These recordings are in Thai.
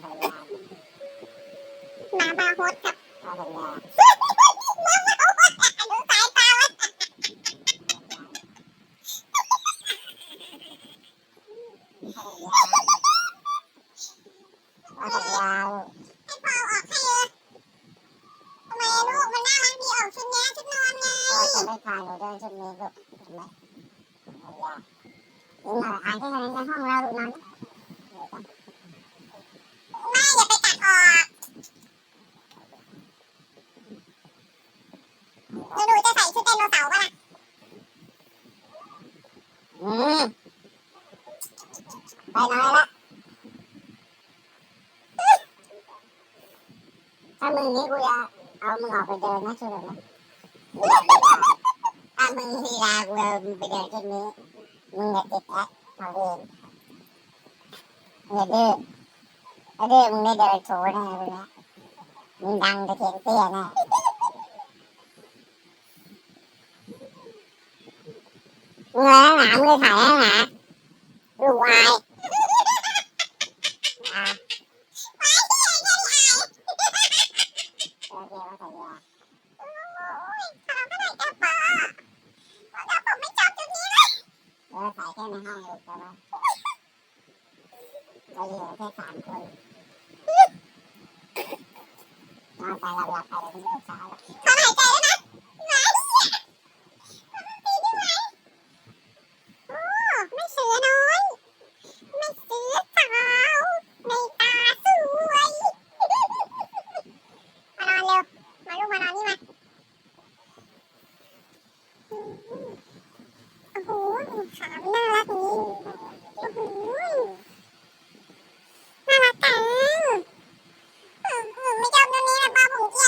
หมาบาร์โฮสครับเอาสัญญาดูสายตาไว้เอาสัญญาให้พ่อออกให้เลยทำไมลูกมันน่ารักดีออกชุดนี้ชุดนอนไงเราจะไม่พาหนูเดินชุดนี้ลูกเห็นไหมสัญญานี่มาอ่านแค่นั้นในห้องเราลูกนอน ไม่อย่าไปตัดออกแล้ว หนูจะใส่ชุดไดโนเสาร์ป่ะล่ะอืมไปน้อยละถ้ามึงนี้กูจะเอามึงออกไปเดินนะช่วยนะถ้ามึงมีลากูเอามึงไปเดินชุดนี้มึงอย่าติดแอคเอาเองอย่าดื้อถ้าดื้อมึงได้เดินโชว์แน่เลยนะมึงดังตะเกียงเตี้ยแน่ มึงอะไรหนามึงถ่ายให้หนาลูกอายเคว่าสัญญาโอ้ยขอก็ได้จ้ะพ่อพ่อผมไม่ชอบชุดนี้เลยเออถ่ายแค่ในห้องลูกแต่ว่าเราอยู่แค่สามคนนอนไปหลับหลับๆไปเลยถึงเช้าวขอหายใจแล้วนะหมาเนี่ยตีได้ไหมโอ้ไม่เสือน้อยไม่เสือสาวในตาสวยมานอนเร็ว มาลูกมานอนนี่มาโอ้โหขาน่ารักนี้โอ้โหน่ารักจังอืมอืมไม่ชอบตัวนี้นะ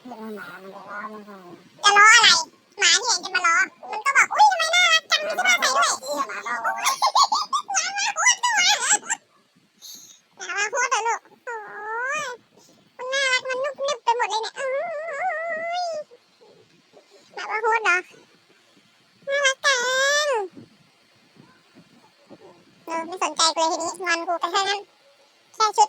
ที่มันหมามันจะร้องไม่พอจะล้ออะไร หมาที่เห็นจะมาล้อ มันก็บอก อุ้ยทำไมน่ารักจังมีเสื้อผ้าใส่ด้วยที่หมาเราหมามาพูดด้วหมามาพูดเหรอลูกโอ้ยมันน่ารักมันนุบนึบไปหมดเลยเนี่ยโอ้ยหมามาพูดเหรอ น่ารักจังเออไม่สนใจกูเลยทีนี้งอนกูไปแค่นั้นแค่ชุด